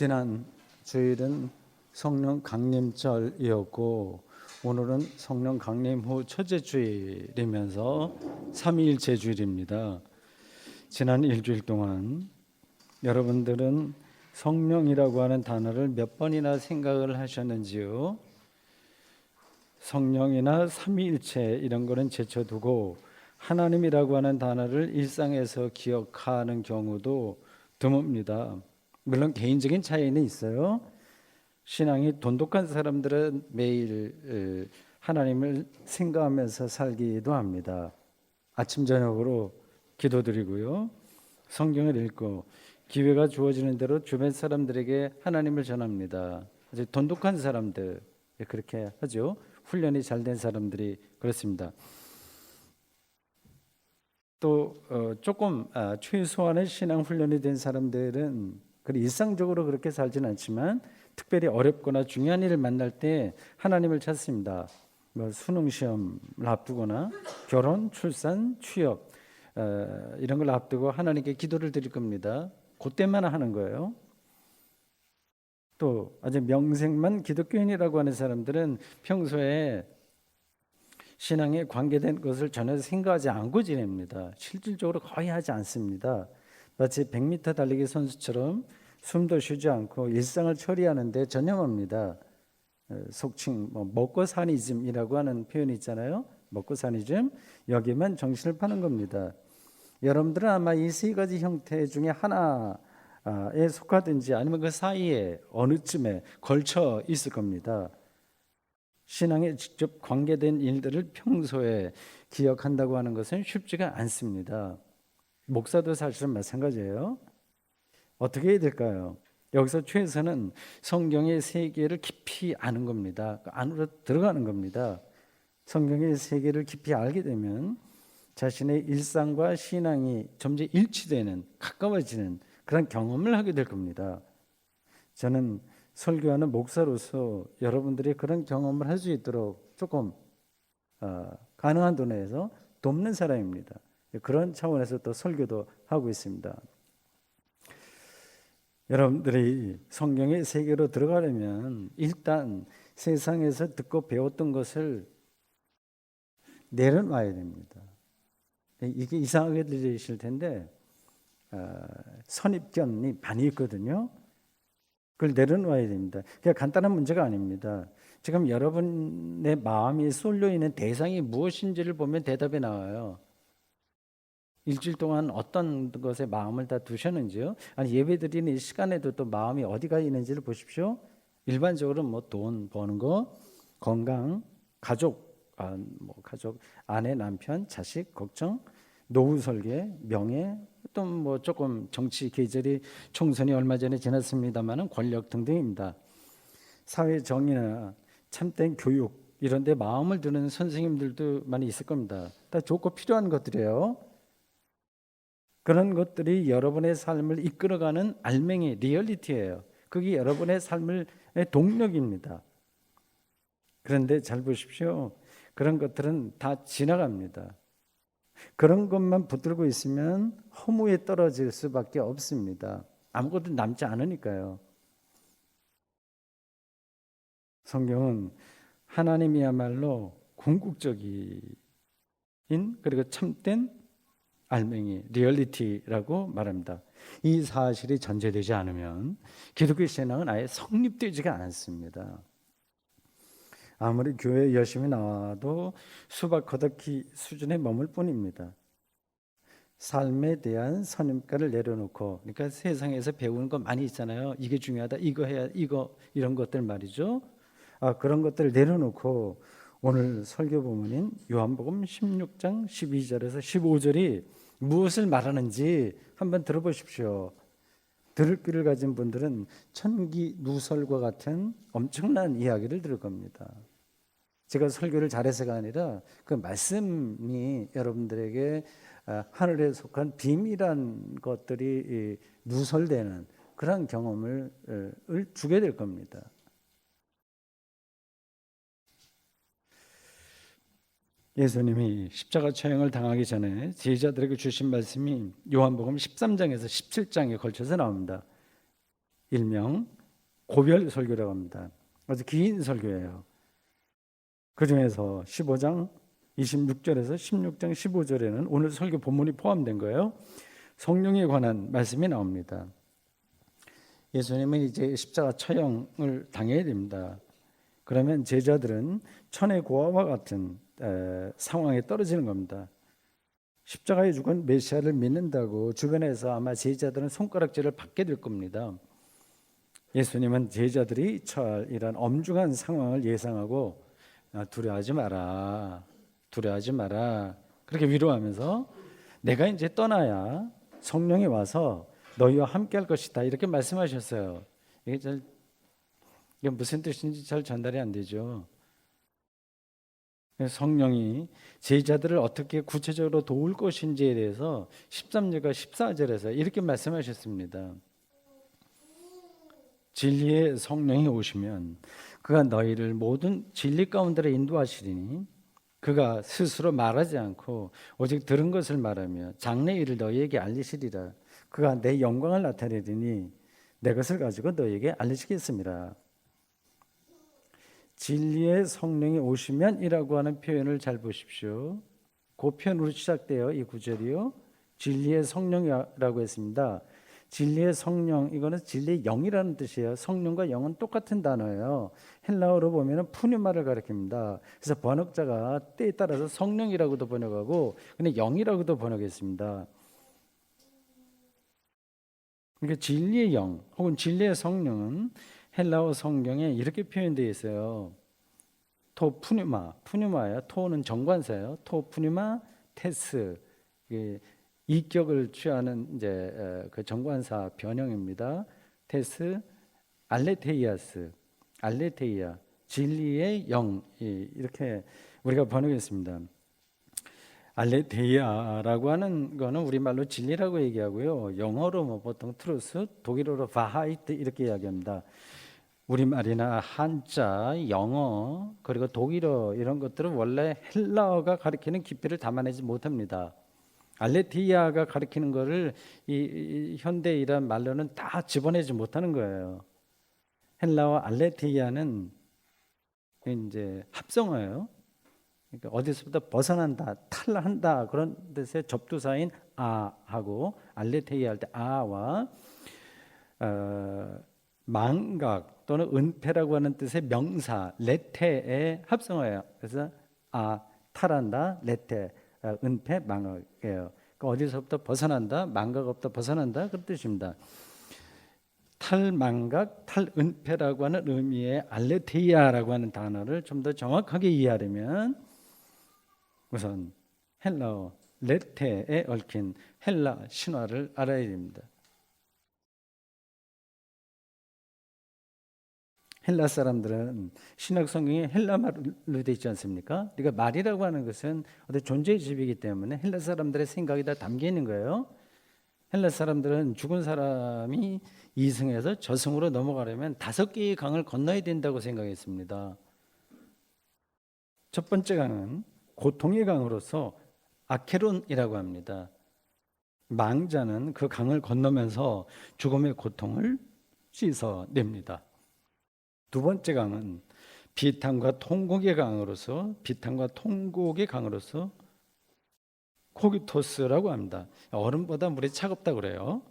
지난 주일은 성령 강림절이었고 오늘은 성령 강림 후 첫째 주일이면서 삼위일체 주일입니다. 지난 일주일 동안 여러분들은 성령이라고 하는 단어를 몇 번이나 생각을 하셨는지요? 성령이나 삼위일체 이런 거는 제쳐두고 하나님이라고 하는 단어를 일상에서 기억하는 경우도 드뭅니다. 물론 개인적인 차이는 있어요. 신앙이 돈독한 사람들은 매일 에, 하나님을 생각하면서 살기도 합니다. 아침 저녁으로 기도드리고요. 성경을 읽고 기회가 주어지는 대로 주변 사람들에게 하나님을 전합니다. 아주 돈독한 사람들 그렇게 하죠. 훈련이 잘 된 사람들이 그렇습니다. 또 어, 조금 아, 최소한의 신앙 훈련이 된 사람들은 그 일상적으로 그렇게 살지는 않지만 특별히 어렵거나 중요한 일을 만날 때 하나님을 찾습니다. 뭐 수능 시험을 앞두거나 결혼, 출산, 취업 어, 이런 걸 앞두고 하나님께 기도를 드릴 겁니다. 그때만 하는 거예요. 또 아주 명색만 기독교인이라고 하는 사람들은 평소에 신앙에 관계된 것을 전혀 생각하지 않고 지냅니다. 실질적으로 거의 하지 않습니다. 마치 100m 달리기 선수처럼 숨도 쉬지 않고 일상을 처리하는데 전념합니다. 어, 속칭 뭐 먹고 사니즘이라고 하는 표현이 있잖아요. 먹고 사니즘 여기만 정신을 파는 겁니다. 여러분들은 아마 이 세 가지 형태 중에 하나에 속하든지 아니면 그 사이에 어느쯤에 걸쳐 있을 겁니다. 신앙에 직접 관계된 일들을 평소에 기억한다고 하는 것은 쉽지가 않습니다. 목사도 사실은 마찬가지예요. 어떻게 해야 될까요? 여기서 최선은 성경의 세계를 깊이 아는 겁니다. 그 안으로 들어가는 겁니다. 성경의 세계를 깊이 알게 되면 자신의 일상과 신앙이 점점 일치되는 가까워지는 그런 경험을 하게 될 겁니다. 저는 설교하는 목사로서 여러분들이 그런 경험을 할 수 있도록 조금 어, 가능한 도내에서 돕는 사람입니다. 그런 차원에서 또 설교도 하고 있습니다. 여러분들이 성경의 세계로 들어가려면 일단 세상에서 듣고 배웠던 것을 내려놔야 됩니다. 이게 이상하게 들리실 텐데 어, 선입견이 많이 있거든요. 그걸 내려놓아야 됩니다. 그냥 간단한 문제가 아닙니다. 지금 여러분의 마음이 쏠려 있는 대상이 무엇인지를 보면 대답이 나와요. 일주일 동안 어떤 것에 마음을 다 두셨는지요? 아니 예배 드리는 이 시간에도 또 마음이 어디가 있는지를 보십시오. 일반적으로 뭐 돈 버는 거, 건강, 가족, 아, 뭐 가족, 아내, 남편, 자식 걱정, 노후 설계, 명예, 또 뭐 조금 정치 계절이 총선이 얼마 전에 지났습니다만은 권력 등등입니다. 사회 정의나 참된 교육 이런 데 마음을 두는 선생님들도 많이 있을 겁니다. 다 좋고 필요한 것들이에요. 그런 것들이 여러분의 삶을 이끌어가는 알맹이 리얼리티예요. 그게 여러분의 삶의 동력입니다. 그런데 잘 보십시오. 그런 것들은 다 지나갑니다. 그런 것만 붙들고 있으면 허무에 떨어질 수밖에 없습니다. 아무것도 남지 않으니까요. 성경은 하나님이야말로 궁극적인 그리고 참된 알맹이 리얼리티라고 말합니다. 이 사실이 전제되지 않으면 기독교 신앙은 아예 성립되지가 않습니다. 아무리 교회 열심히 나와도 수박 걷어기 수준에 머물 뿐입니다. 삶에 대한 선임가를 내려놓고 그러니까 세상에서 배우는 거 많이 있잖아요. 이게 중요하다. 이거 해야 이거 이런 것들 말이죠. 아, 그런 것들을 내려놓고 오늘 설교 본문인 요한복음 16장 12절에서 15절이 무엇을 말하는지 한번 들어보십시오. 들을 귀를 가진 분들은 천기 누설과 같은 엄청난 이야기를 들을 겁니다. 제가 설교를 잘해서가 아니라 그 말씀이 여러분들에게 아, 하늘에 속한 비밀한 것들이 누설되는 그런 경험을 주게 될 겁니다. 예수님이 십자가 처형을 당하기 전에 제자들에게 주신 말씀이 요한복음 13장에서 17장에 걸쳐서 나옵니다. 일명 고별 설교라고 합니다. 아주 긴 설교예요. 그 중에서 15장 26절에서 16장 15절에는 오늘 설교 본문이 포함된 거예요. 성령에 관한 말씀이 나옵니다. 예수님은 이제 십자가 처형을 당해야 됩니다. 그러면 제자들은 천의 고아와 같은 에, 상황에 떨어지는 겁니다. 십자가에 죽은 메시아를 믿는다고 주변에서 아마 제자들은 손가락질을 받게 될 겁니다. 예수님은 제자들이 처할 이런 엄중한 상황을 예상하고 아, 두려워하지 마라, 두려워하지 마라 그렇게 위로하면서 내가 이제 떠나야 성령이 와서 너희와 함께할 것이다 이렇게 말씀하셨어요. 이게 잘 이게 무슨 뜻인지 잘 전달이 안 되죠. 성령이 제자들을 어떻게 구체적으로 도울 것인지에 대해서 13절과 14절에서 이렇게 말씀하셨습니다. 진리의 성령이 오시면 그가 너희를 모든 진리 가운데로 인도하시리니 그가 스스로 말하지 않고 오직 들은 것을 말하며 장래 일을 너희에게 알리시리라. 그가 내 영광을 나타내리니 내 것을 가지고 너희에게 알리시겠습니다. 진리의 성령이 오시면이라고 하는 표현을 잘 보십시오. 그 표현으로 시작돼요. 이 구절이요. 진리의 성령이라고 했습니다. 진리의 성령 이거는 진리의 영이라는 뜻이에요. 성령과 영은 똑같은 단어예요. 헬라어로 보면은 푸뉴마를 가리킵니다. 그래서 번역자가 때에 따라서 성령이라고도 번역하고 근데 영이라고도 번역했습니다. 그러니까 진리의 영 혹은 진리의 성령은 헬라어 성경에 이렇게 표현되어 있어요. 토 푸뉴마, 푸뉴마예요. 토는 정관사예요. 토 푸뉴마 테스. 이격을 취하는 이제 그 정관사 변형입니다. 테스 알레테이아스, 알레테이아 진리의 영 이렇게 우리가 번역했습니다. 알레테이아라고 하는 거는 우리말로 진리라고 얘기하고요. 영어로 뭐 보통 트루스, 독일어로 바하이트 이렇게 이야기합니다. 우리말이나 한자, 영어 그리고 독일어 이런 것들은 원래 헬라어가 가리키는 깊이를 담아내지 못합니다. 알레티아가 가리키는 것을 이, 이 현대이란 말로는 다 집어내지 못하는 거예요. 헬라어 알레티아는 이제 합성어예요. 그러니까 어디서부터 벗어난다, 탈한다 그런 뜻의 접두사인 아하고 알레테이아 할때 아와 어, 망각 또는 은폐라고 하는 뜻의 명사 레테의 합성어예요. 그래서 아 탈한다, 레테 어, 은폐 망각이에요. 그러니까 어디서부터 벗어난다, 망각부터 벗어난다 그런 뜻입니다. 탈망각, 탈은폐라고 하는 의미의 알레테이아라고 하는 단어를 좀 더 정확하게 이해하려면 우선 헬라어 레테에 얽힌 헬라 신화를 알아야 됩니다. 헬라 사람들은 신약 성경에 헬라 말로 되어 있지 않습니까? 그러니까 말이라고 하는 것은 어떤 존재의 집이기 때문에 헬라 사람들의 생각이 다 담겨 있는 거예요. 헬라 사람들은 죽은 사람이 이승에서 저승으로 넘어가려면 다섯 개의 강을 건너야 된다고 생각했습니다. 첫 번째 강은 고통의 강으로서 아케론이라고 합니다. 망자는 그 강을 건너면서 죽음의 고통을 씻어냅니다. 두 번째 강은 비탄과 통곡의 강으로서 비탄과 통곡의 강으로서 코기토스라고 합니다. 얼음보다 물이 차갑다 그래요.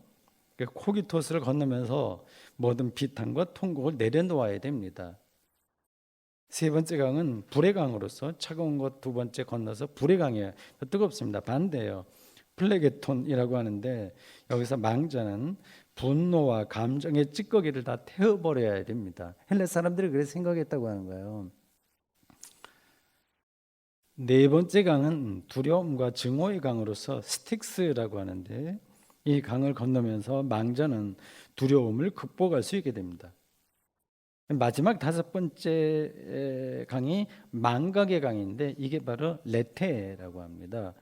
그 코기토스를 건너면서 모든 비탄과 통곡을 내려놓아야 됩니다. 세 번째 강은 불의 강으로서 차가운 것 두 번째 건너서 불의 강이에요. 뜨겁습니다. 반대예요. 플레게톤이라고 하는데 여기서 망자는 분노와 감정의 찌꺼기를 다 태워버려야 됩니다. 헬레 사람들이 그렇게 생각했다고 하는 거예요. 네 번째 강은 두려움과 증오의 강으로서 스틱스라고 하는데 이 강을 건너면서 망자는 두려움을 극복할 수 있게 됩니다. 마지막 다섯 번째 강이 망각의 강인데 이게 바로 레테라고 합니다.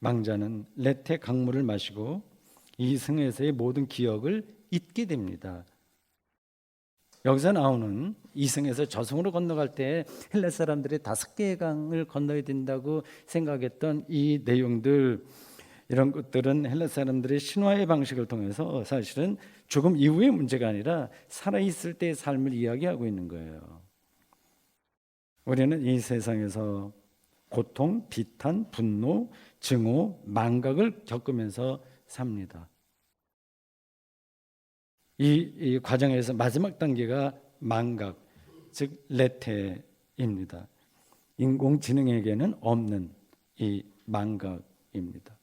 망자는 레테 강물을 마시고 이승에서의 모든 기억을 잊게 됩니다. 여기서 나오는 이승에서 저승으로 건너갈 때 헬라 사람들이 다섯 개의 강을 건너야 된다고 생각했던 이 내용들 이런 것들은 헬라 사람들의 신화의 방식을 통해서 사실은 죽음 이후의 문제가 아니라 살아 있을 때의 삶을 이야기하고 있는 거예요. 우리는 이 세상에서 고통, 비탄, 분노, 증오, 망각을 겪으면서 삽니다. 이, 이 과정에서 마지막 단계가 망각, 즉 레테입니다. 인공지능에게는 없는 이 망각입니다.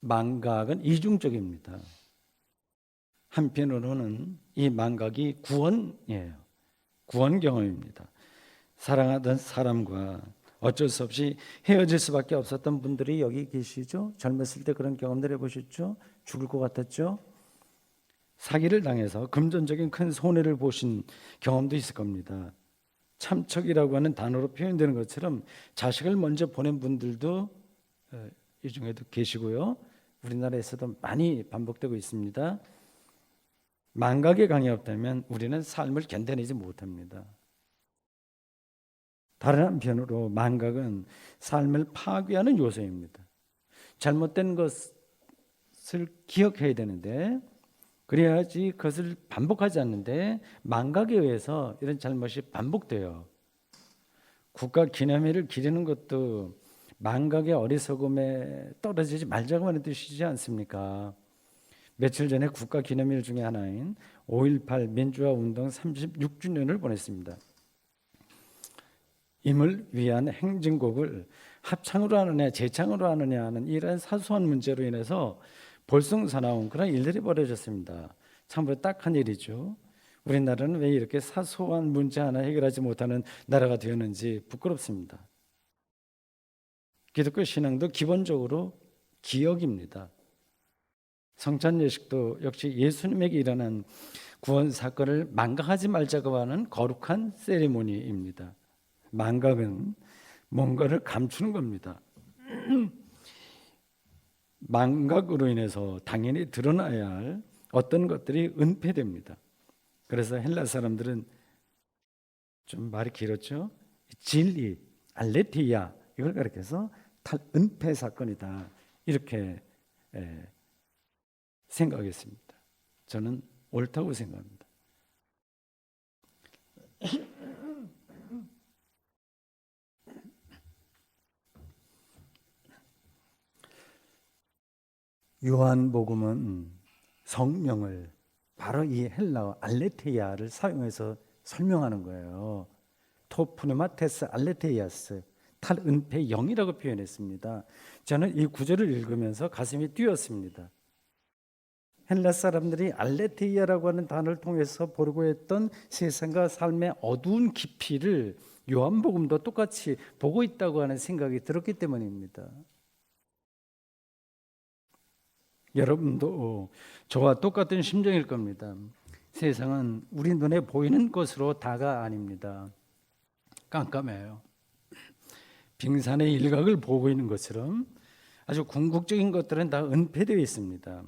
망각은 이중적입니다. 한편으로는 이 망각이 구원이에요. 구원 경험입니다. 사랑하던 사람과 어쩔 수 없이 헤어질 수밖에 없었던 분들이 여기 계시죠? 젊었을 때 그런 경험들 해보셨죠? 죽을 것 같았죠? 사기를 당해서 금전적인 큰 손해를 보신 경험도 있을 겁니다. 참척이라고 하는 단어로 표현되는 것처럼 자식을 먼저 보낸 분들도 어, 이 중에도 계시고요. 우리나라에서도 많이 반복되고 있습니다. 망각의 강이 없다면 우리는 삶을 견뎌내지 못합니다. 다른 한편으로 망각은 삶을 파괴하는 요소입니다. 잘못된 것을 기억해야 되는데 그래야지 그것을 반복하지 않는데 망각에 의해서 이런 잘못이 반복돼요. 국가 기념일을 기리는 것도 망각의 어리석음에 떨어지지 말자고 하는 뜻이지 않습니까? 며칠 전에 국가 기념일 중에 하나인 5.18 민주화 운동 36주년을 보냈습니다. 임을 위한 행진곡을 합창으로 하느냐 재창으로 하느냐 하는 이런 사소한 문제로 인해서 볼썽사나운 그런 일들이 벌어졌습니다. 참으로 딱한 일이죠. 우리나라는 왜 이렇게 사소한 문제 하나 해결하지 못하는 나라가 되었는지 부끄럽습니다. 기독교 신앙도 기본적으로 기억입니다. 성찬 예식도 역시 예수님에게 일어난 구원 사건을 망각하지 말자고 하는 거룩한 세리모니입니다. 망각은 뭔가를 감추는 겁니다. 망각으로 인해서 당연히 드러나야 할 어떤 것들이 은폐됩니다. 그래서 헬라 사람들은 좀 말이 길었죠. 진리, 알레티아 이걸 가리켜서 은폐 사건이다 이렇게 예, 생각했습니다. 저는 옳다고 생각합니다. 요한복음은 성명을 바로 이 헬라어 알레테이아를 사용해서 설명하는 거예요. 토프네마테스 알레테이아스 탈은폐 영이라고 표현했습니다. 저는 이 구절을 읽으면서 가슴이 뛰었습니다. 헬라 사람들이 알레테이아라고 하는 단어를 통해서 보려고 했던 세상과 삶의 어두운 깊이를 요한복음도 똑같이 보고 있다고 하는 생각이 들었기 때문입니다. 여러분도 저와 똑같은 심정일 겁니다. 세상은 우리 눈에 보이는 것으로 다가 아닙니다. 깜깜해요. 빙산의 일각을 보고 있는 것처럼 아주 궁극적인 것들은 다 은폐되어 있습니다.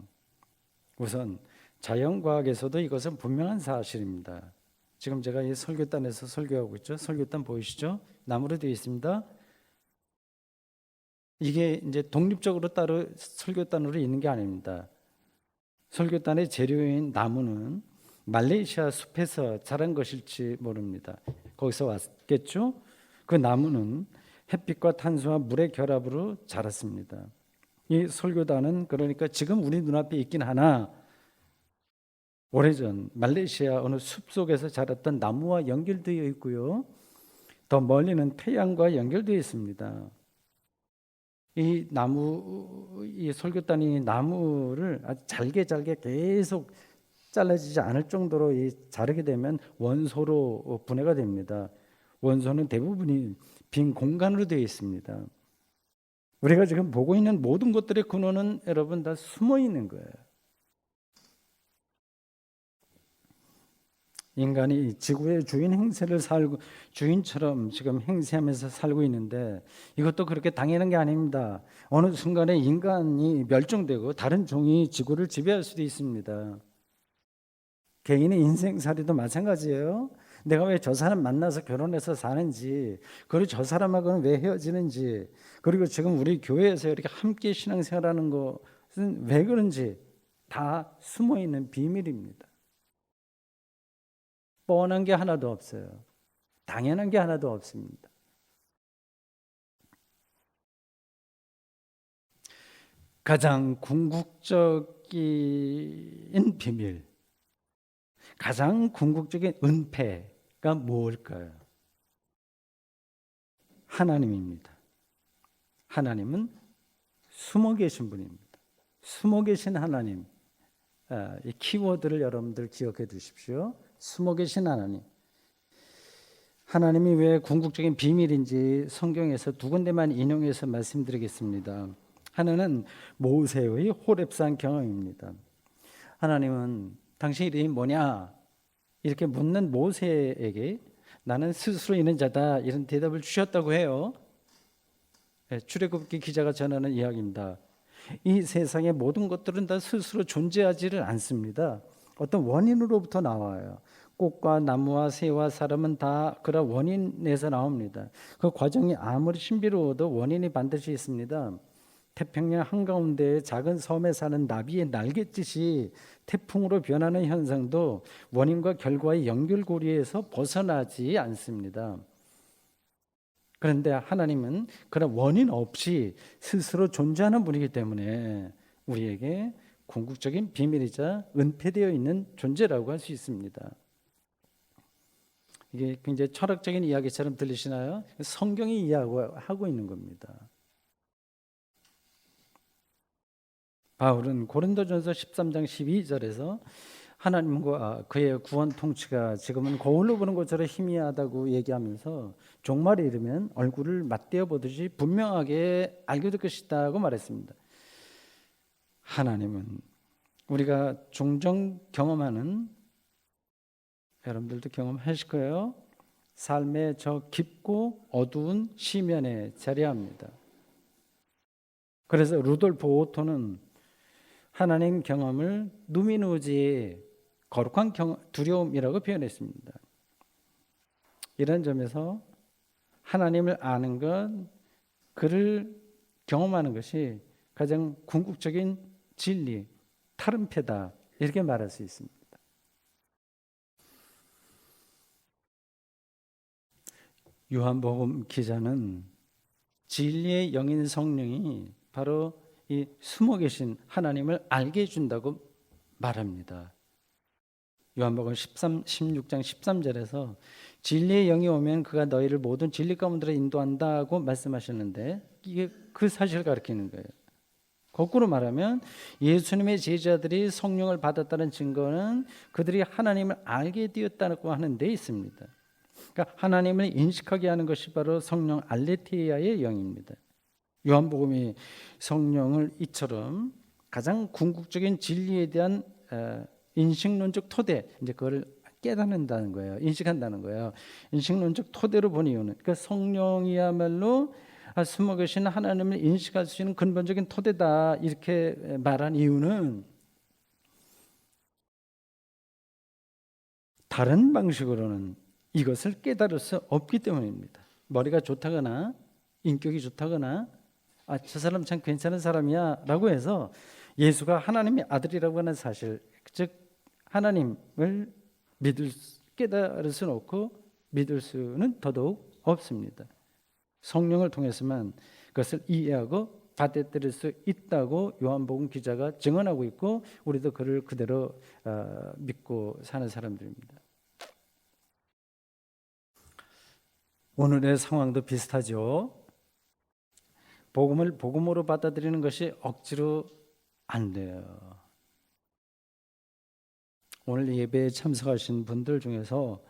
우선 자연과학에서도 이것은 분명한 사실입니다. 지금 제가 이 설교단에서 설교하고 있죠. 설교단 보이시죠? 나무로 되어 있습니다. 이게 이제 독립적으로 따로 설교단으로 있는 게 아닙니다. 설교단의 재료인 나무는 말레이시아 숲에서 자란 것일지 모릅니다. 거기서 왔겠죠? 그 나무는 햇빛과 탄소와 물의 결합으로 자랐습니다. 이 설교단은 그러니까 지금 우리 눈앞에 있긴 하나 오래전 말레이시아 어느 숲 속에서 자랐던 나무와 연결되어 있고요. 더 멀리는 태양과 연결되어 있습니다. 이 나무 이 설교단이 나무를 아주 잘게 잘게 계속 잘라지지 않을 정도로 이 자르게 되면 원소로 분해가 됩니다. 원소는 대부분이 빈 공간으로 되어 있습니다. 우리가 지금 보고 있는 모든 것들의 근원은 여러분 다 숨어 있는 거예요. 인간이 지구의 주인 행세를 살고 주인처럼 지금 행세하면서 살고 있는데 이것도 그렇게 당연한 게 아닙니다. 어느 순간에 인간이 멸종되고 다른 종이 지구를 지배할 수도 있습니다. 개인의 인생살이도 마찬가지예요. 내가 왜 저 사람 만나서 결혼해서 사는지, 그리고 저 사람하고는 왜 헤어지는지, 그리고 지금 우리 교회에서 이렇게 함께 신앙생활하는 것은 왜 그런지 다 숨어 있는 비밀입니다. 뻔한 게 하나도 없어요. 당연한 게 하나도 없습니다. 가장 궁극적인 비밀, 가장 궁극적인 은폐가 무엇일까요? 하나님입니다. 하나님은 숨어 계신 분입니다. 숨어 계신 하나님. 아, 이 키워드를 여러분들 기억해 두십시오. 숨어 계신 하나님. 하나님이 왜 궁극적인 비밀인지 성경에서 두 군데만 인용해서 말씀드리겠습니다. 하나는 모세의 호렙산 경험입니다. 하나님은 당신 이름이 뭐냐? 이렇게 묻는 모세에게 나는 스스로 있는 자다 이런 대답을 주셨다고 해요. 예, 출애굽기 기자가 전하는 이야기입니다. 이 세상의 모든 것들은 다 스스로 존재하지를 않습니다. 어떤 원인으로부터 나와요. 꽃과 나무와 새와 사람은 다 그런 원인에서 나옵니다. 그 과정이 아무리 신비로워도 원인이 반드시 있습니다. 태평양 한가운데 작은 섬에 사는 나비의 날갯짓이 태풍으로 변하는 현상도 원인과 결과의 연결고리에서 벗어나지 않습니다. 그런데 하나님은 그런 원인 없이 스스로 존재하는 분이기 때문에 우리에게 궁극적인 비밀이자 은폐되어 있는 존재라고 할 수 있습니다. 이게 굉장히 철학적인 이야기처럼 들리시나요? 성경이 이야기하고 있는 겁니다. 바울은 고린도전서 13장 12절에서 하나님과 그의 구원 통치가 지금은 거울로 보는 것처럼 희미하다고 얘기하면서 종말에 이르면 얼굴을 맞대어 보듯이 분명하게 알게 될 것이다고 말했습니다. 하나님은 우리가 종종 경험하는 여러분들도 경험하실 거예요. 삶의 저 깊고 어두운 시면에 자리합니다. 그래서 루돌프 오토는 하나님 경험을 누미누지의 거룩한 두려움이라고 표현했습니다. 이런 점에서 하나님을 아는 것, 그를 경험하는 것이 가장 궁극적인 진리, 타른패다 이렇게 말할 수 있습니다. 요한복음 기자는 진리의 영인 성령이 바로 이 숨어 계신 하나님을 알게 해준다고 말합니다. 요한복음 13, 16장 13절에서 진리의 영이 오면 그가 너희를 모든 진리 가운데로 인도한다고 말씀하셨는데 이게 그 사실을 가리키는 거예요. 거꾸로 말하면 예수님의 제자들이 성령을 받았다는 증거는 그들이 하나님을 알게 되었다고 하는 데 있습니다. 그러니까 하나님을 인식하게 하는 것이 바로 성령 알레티아의 영입니다. 요한복음이 성령을 이처럼 가장 궁극적인 진리에 대한 인식론적 토대 이제 그걸 깨닫는다는 거예요. 인식한다는 거예요. 인식론적 토대로 본 이유는 그러니까 성령이야말로 숨어 계신 하나님을 인식할 수 있는 근본적인 토대다 이렇게 말한 이유는 다른 방식으로는 이것을 깨달을 수 없기 때문입니다. 머리가 좋다거나 인격이 좋다거나 아, 저 사람 참 괜찮은 사람이야 라고 해서 예수가 하나님의 아들이라고 하는 사실, 즉 하나님을 믿을 깨달을 수는 없고 믿을 수는 더더욱 없습니다. 성령을 통해서만 그것을 이해하고 받아들일 수 있다고 요한복음 기자가 증언하고 있고 우리도 그를 그대로 어, 믿고 사는 사람들입니다. 오늘의 상황도 비슷하죠. 복음을 복음으로 받아들이는 것이 억지로 안 돼요. 오늘 예배에 참석하신 분들 중에서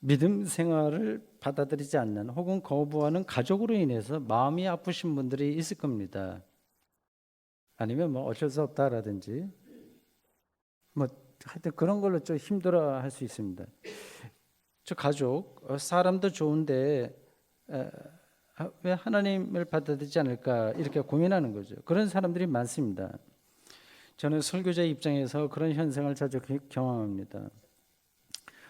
믿음 생활을 받아들이지 않는 혹은 거부하는 가족으로 인해서 마음이 아프신 분들이 있을 겁니다. 아니면 뭐 어쩔 수 없다라든지 뭐 하여튼 그런 걸로 좀 힘들어 할 수 있습니다. 저 가족 어, 사람도 좋은데 왜 하나님을 받아들이지 않을까 이렇게 고민하는 거죠. 그런 사람들이 많습니다. 저는 설교자 입장에서 그런 현상을 자주 경험합니다.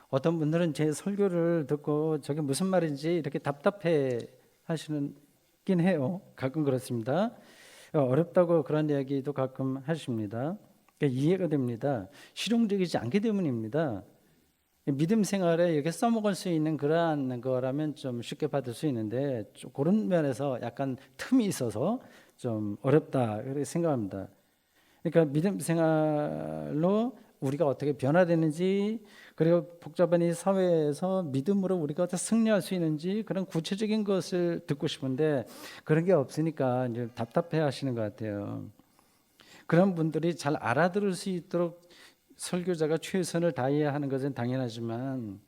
어떤 분들은 제 설교를 듣고 저게 무슨 말인지 이렇게 답답해 하시는 긴 해요. 가끔 그렇습니다. 어렵다고 그런 이야기도 가끔 하십니다. 그러니까 이해가 됩니다. 실용적이지 않기 때문입니다. 믿음 생활에 이렇게 써먹을 수 있는 그러한 거라면 좀 쉽게 받을 수 있는데 좀 그런 면에서 약간 틈이 있어서 좀 어렵다 그렇게 생각합니다. 그러니까 믿음 생활로 우리가 어떻게 변화되는지 그리고 복잡한 이 사회에서 믿음으로 우리가 어떻게 승리할 수 있는지 그런 구체적인 것을 듣고 싶은데 그런 게 없으니까 이제 답답해 하시는 것 같아요. 그런 분들이 잘 알아들을 수 있도록 설교자가 최선을 다해야 하는 것은 당연하지만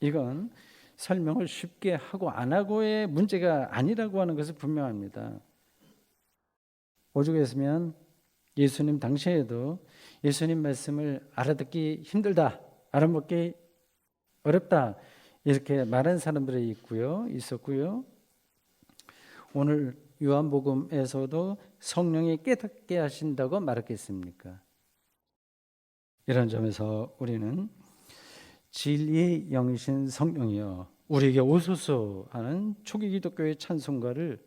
이건 설명을 쉽게 하고 안 하고의 문제가 아니라고 하는 것은 분명합니다. 오죽했으면 예수님 당시에도 예수님 말씀을 알아듣기 힘들다, 알아먹기 어렵다 이렇게 말한 사람들이 있고요, 있었고요. 오늘 요한복음에서도 성령이 깨닫게 하신다고 말했겠습니까? 이런 점에서 우리는 진리의 영이신 성령이여 우리에게 오소서 하는 초기 기독교의 찬송가를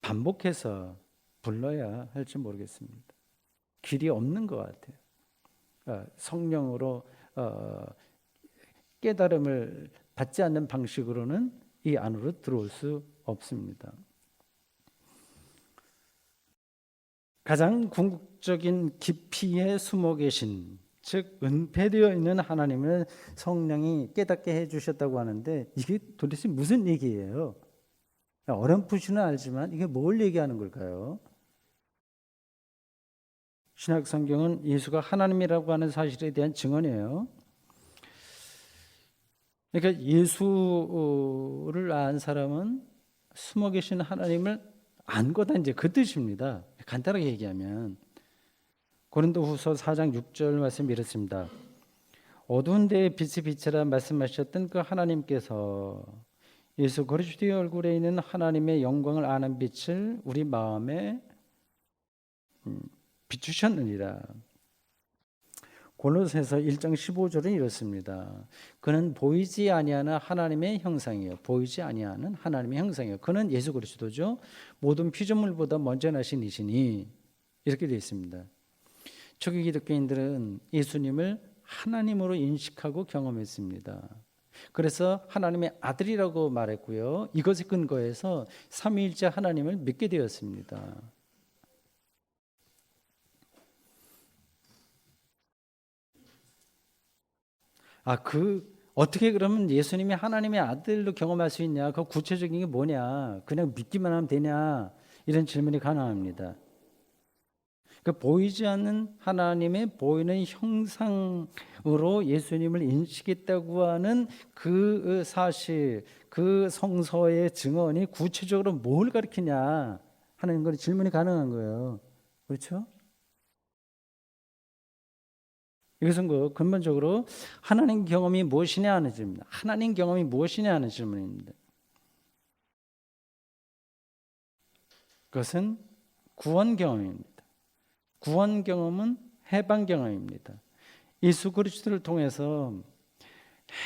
반복해서 불러야 할지 모르겠습니다. 길이 없는 것 같아요. 어, 성령으로 어, 깨달음을 받지 않는 방식으로는 이 안으로 들어올 수 없습니다. 가장 궁극적인 깊이에 숨어 계신 즉 은폐되어 있는 하나님을 성령이 깨닫게 해 주셨다고 하는데 이게 도대체 무슨 얘기예요? 어렴풋이는 알지만 이게 뭘 얘기하는 걸까요? 신약 성경은 예수가 하나님이라고 하는 사실에 대한 증언이에요. 그러니까 예수를 안 사람은 숨어 계신 하나님을 안 거다 이제 그 뜻입니다. 간단하게 얘기하면 고린도후서 4장 6절 말씀 이렇습니다. 어두운 데에 빛이 빛이라 말씀하셨던 그 하나님께서 예수 그리스도의 얼굴에 있는 하나님의 영광을 아는 빛을 우리 마음에 음, 비추셨느니라. 골로새서 1장 15절은 이렇습니다. 그는 보이지 아니하는 하나님의 형상이요 보이지 아니하는 하나님의 형상이요 그는 예수 그리스도죠. 모든 피조물보다 먼저 나신 이시니 이렇게 되어 있습니다. 초기 기독교인들은 예수님을 하나님으로 인식하고 경험했습니다. 그래서 하나님의 아들이라고 말했고요. 이것에 근거해서 삼위일체 하나님을 믿게 되었습니다. 아, 그 어떻게 그러면 예수님이 하나님의 아들로 경험할 수 있냐? 그 구체적인 게 뭐냐? 그냥 믿기만 하면 되냐? 이런 질문이 가능합니다. 그 보이지 않는 하나님의 보이는 형상으로 예수님을 인식했다고 하는 그 사실, 그 성서의 증언이 구체적으로 뭘 가리키냐 하는 걸 질문이 가능한 거예요. 그렇죠? 이것은 그 근본적으로 하나님 경험이 무엇이냐 하는 질문입니다. 하나님 경험이 무엇이냐 하는 질문입니다. 그것은 구원 경험입니다. 구원 경험은 해방 경험입니다. 예수 그리스도를 통해서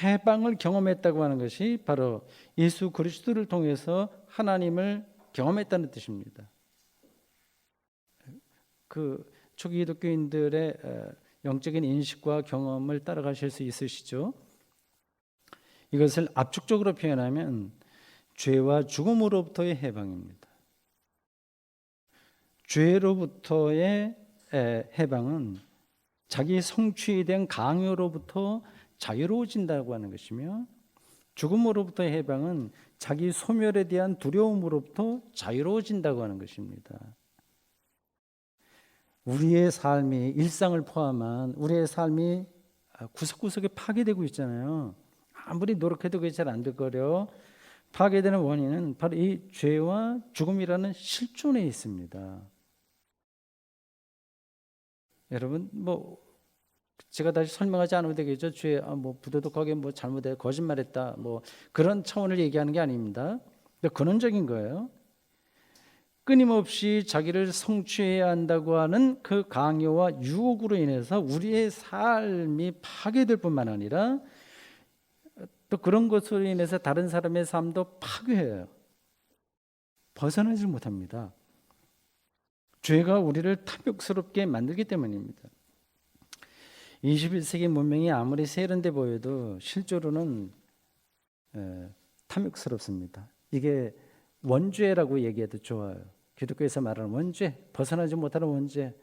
해방을 경험했다고 하는 것이 바로 예수 그리스도를 통해서 하나님을 경험했다는 뜻입니다. 그 초기 기독교인들의 영적인 인식과 경험을 따라가실 수 있으시죠? 이것을 압축적으로 표현하면 죄와 죽음으로부터의 해방입니다. 죄로부터의 해방은 자기 대한 강요로부터 자유로워진다고 하는 것이며 죽음으로부터의 해방은 자기 소멸에 대한 두려움으로부터 자유로워진다고 하는 것입니다. 우리의 삶이 일상을 포함한 우리의 삶이 구석구석에 파괴되고 있잖아요. 아무리 노력해도 그게 잘안될 거려. 파괴되는 원인은 바로 이 죄와 죽음이라는 실존에 있습니다. 여러분 뭐 제가 다시 설명하지 않아도 되겠죠. 죄, 아, 뭐 부도덕하게 뭐 잘못해 거짓말했다, 뭐 그런 차원을 얘기하는 게 아닙니다. 근원적인 거예요. 끊임없이 자기를 성취해야 한다고 하는 그 강요와 유혹으로 인해서 우리의 삶이 파괴될 뿐만 아니라 또 그런 것으로 인해서 다른 사람의 삶도 파괴해요. 벗어나지 못합니다. 죄가 우리를 탐욕스럽게 만들기 때문입니다. 21세기 문명이 아무리 세련돼 보여도 실제로는 에, 탐욕스럽습니다. 이게 원죄라고 얘기해도 좋아요. 기독교에서 말하는 원죄, 벗어나지 못하는 원죄.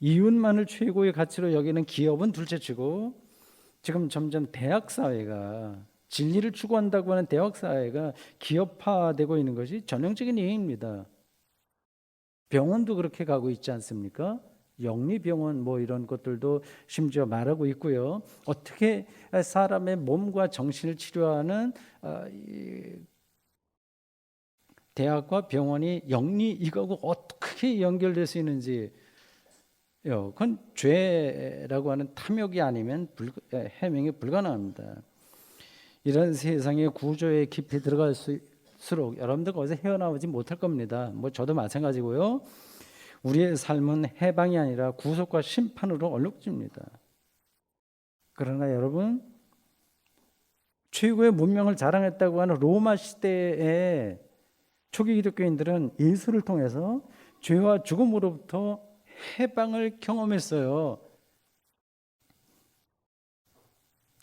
이웃만을 최고의 가치로 여기는 기업은 둘째치고 지금 점점 대학 사회가 진리를 추구한다고 하는 대학 사회가 기업화되고 있는 것이 전형적인 예입니다. 병원도 그렇게 가고 있지 않습니까? 영리병원 뭐 이런 것들도 심지어 말하고 있고요. 어떻게 사람의 몸과 정신을 치료하는 아, 이 대학과 병원이 영리 이거하고 어떻게 연결될 수 있는지 요, 그건 죄라고 하는 탐욕이 아니면 불, 해명이 불가능합니다. 이런 세상의 구조에 깊이 들어갈수록 여러분들 거기서 헤어나오지 못할 겁니다. 뭐 저도 마찬가지고요. 우리의 삶은 해방이 아니라 구속과 심판으로 얼룩집니다. 그러나 여러분 최고의 문명을 자랑했다고 하는 로마 시대의 초기 기독교인들은 예수를 통해서 죄와 죽음으로부터 해방을 경험했어요.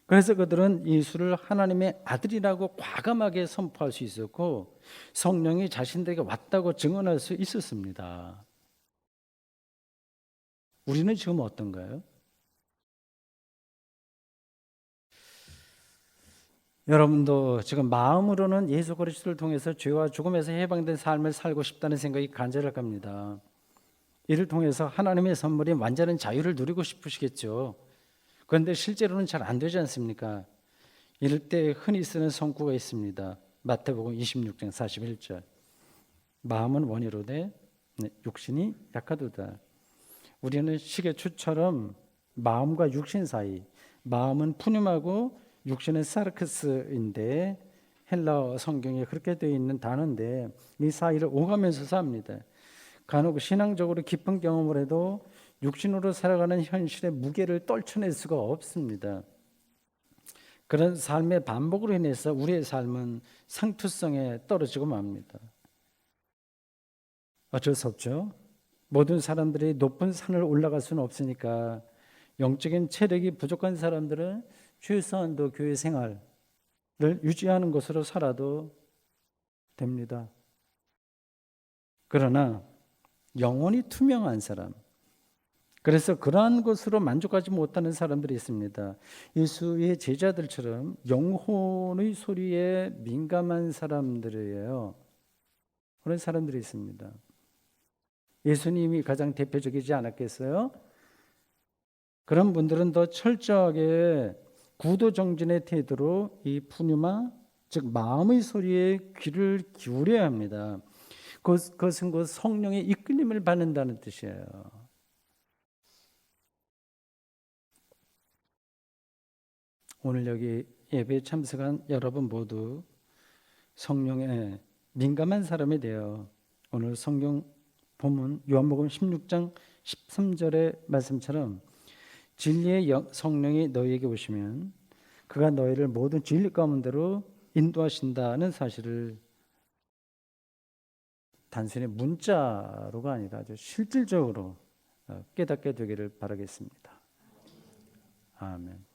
그래서 그들은 예수를 하나님의 아들이라고 과감하게 선포할 수 있었고 성령이 자신들에게 왔다고 증언할 수 있었습니다. 우리는 지금 어떤가요? 여러분도 지금 마음으로는 예수 그리스도를 통해서 죄와 죽음에서 해방된 삶을 살고 싶다는 생각이 간절할 겁니다. 이를 통해서 하나님의 선물인 완전한 자유를 누리고 싶으시겠죠. 그런데 실제로는 잘 안 되지 않습니까? 이럴 때 흔히 쓰는 성구가 있습니다. 마태복음 26장 41절. 마음은 원이로되 네, 육신이 약하도다. 우리는 시계추처럼 마음과 육신 사이, 마음은 푸념하고 육신은 사르크스인데 헬라어 성경에 그렇게 되어 있는 단어인데 이 사이를 오가면서 삽니다. 간혹 신앙적으로 깊은 경험을 해도 육신으로 살아가는 현실의 무게를 떨쳐낼 수가 없습니다. 그런 삶의 반복으로 인해서 우리의 삶은 상투성에 떨어지고 맙니다. 어쩔 수 없죠. 모든 사람들이 높은 산을 올라갈 수는 없으니까 영적인 체력이 부족한 사람들은 최소한 도 교회 생활을 유지하는 것으로 살아도 됩니다. 그러나 영원히 투명한 사람, 그래서 그러한 것으로 만족하지 못하는 사람들이 있습니다. 예수의 제자들처럼 영혼의 소리에 민감한 사람들이에요. 그런 사람들이 있습니다. 예수님이 가장 대표적이지 않았겠어요? 그런 분들은 더 철저하게 구도 정진의 태도로 이 푸뉴마, 즉 마음의 소리에 귀를 기울여야 합니다. 그것은 그 성령의 이끌림을 받는다는 뜻이에요. 오늘 여기 예배에 참석한 여러분 모두 성령에 민감한 사람이 되어 오늘 성경 본문 요한복음 16장 13절의 말씀처럼 진리의 성령이 너희에게 오시면 그가 너희를 모든 진리 가운데로 인도하신다는 사실을 단순히 문자로가 아니라 아주 실질적으로 깨닫게 되기를 바라겠습니다. 아멘.